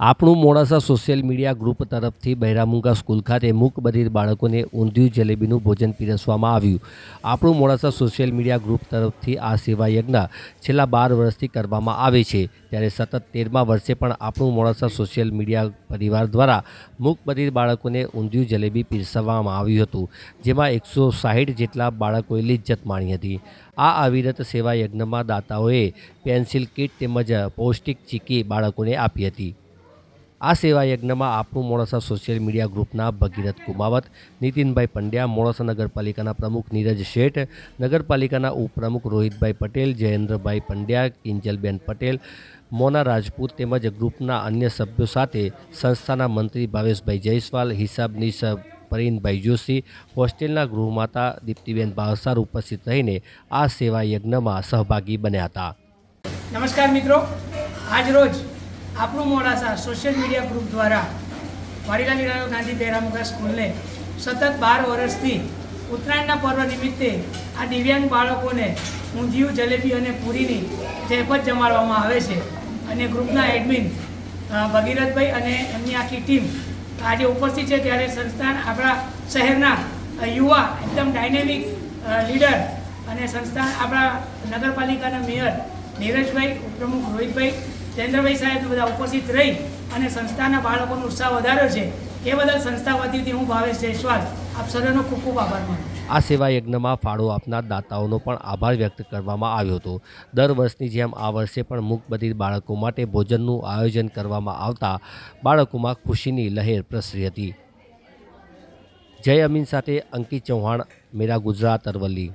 આપણું Modasa social media group તરફથી બહેરામુંગા school ખાતે મૂકબધિર બાળકોને ઊંધિયું જલેબીનું ભોજન પીરસવામાં આવ્યું. આપણું મોડાસા સોશિયલ મીડિયા ગ્રુપ તરફથી આ સેવા યજ્ઞ છેલ્લા બાર વર્ષથી કરવામાં આવે છે. ત્યારે સતત તેરમા વર્ષે પણ આપણું મોડાસા સોશિયલ મીડિયા પરિવાર દ્વારા મૂકબધિર બાળકોને ઊંધિયું જલેબી પીરસવામાં આવ્યું હતું, જેમાં એકસો સાહીઠ જેટલા બાળકોએ લિજ્જત માણી હતી. આ અવિરત સેવા યજ્ઞમાં દાતાઓએ પેન્સિલ કીટ તેમજ પૌષ્ટિક ચીકી બાળકોને આપી હતી. આ સેવા યજ્ઞમાં આપણું મોડાસા સોશિયલ મીડિયા ગ્રુપના ભગીરથ કુમાવત, નીતિનભાઈ પંડ્યા, મોડાસા નગરપાલિકાના પ્રમુખ નીરજ શેઠ, નગરપાલિકાના ઉપપ્રમુખ રોહિતભાઈ પટેલ, જયેન્દ્રભાઈ પંડ્યા, કિંજલબેન પટેલ મોના રાજપૂત તેમજ ગ્રુપના અન્ય સભ્યો સાથે સંસ્થાના મંત્રી ભાવેશભાઈ જયસ્વાલ હિસાબનીશ પરીનભાઈ જોશી, હોસ્ટેલના ગૃહમાતા દીપ્તિબેન ભાવસાર ઉપસ્થિત રહીને આ સેવા યજ્ઞમાં સહભાગી બન્યા હતા. નમસ્કાર મિત્રો. આજ રોજ આપણું મોડાસા સોશિયલ મીડિયા ગ્રુપ દ્વારા વાડીલા નિરાયો ગાંધી તેરામુખા સ્કૂલને સતત બાર વર્ષથી ઉત્તરાયણના પર્વ નિમિત્તે આ દિવ્યાંગ બાળકોને ઊંધિયું જલેબી અને પૂરીની જયપત જમાડવામાં આવે છે. અને ગ્રુપના એડમિન ભગીરથભાઈ અને એમની આખી ટીમ આજે ઉપસ્થિત છે ત્યારે સંસ્થાન આપણા શહેરના યુવા, એકદમ ડાયનેમિક લીડર અને સંસ્થાન આપણા નગરપાલિકાના મેયર નીરજભાઈ, ઉપપ્રમુખ રોહિતભાઈ ચંદ્રભાઈ સાહેબ બધા ઉપસ્થિત રહી અને સંસ્થાના બાળકોનો ઉત્સાહ વધાર્યો છે. એ બદલ સંસ્થા વતીથી હું ભાવેશ જયસ્વાલ. આપ સર્વેનો ખૂબ ખૂબ આભાર માનું છું. આ સેવા યજ્ઞમાં ફાળો આપનાર દાતાઓનો પણ આભાર વ્યક્ત કરવામાં આવ્યો હતો. દર વર્ષની જેમ આ વર્ષે પણ મૂકબધિર બાળકો માટે ભોજનનું આયોજન કરવામાં આવતા બાળકોમાં ખુશીની લહેર પ્રસરી હતી. જય અમીન સાથે અંકિત ચૌહાણ, મેરા ગુજરાત અરવલ્લી.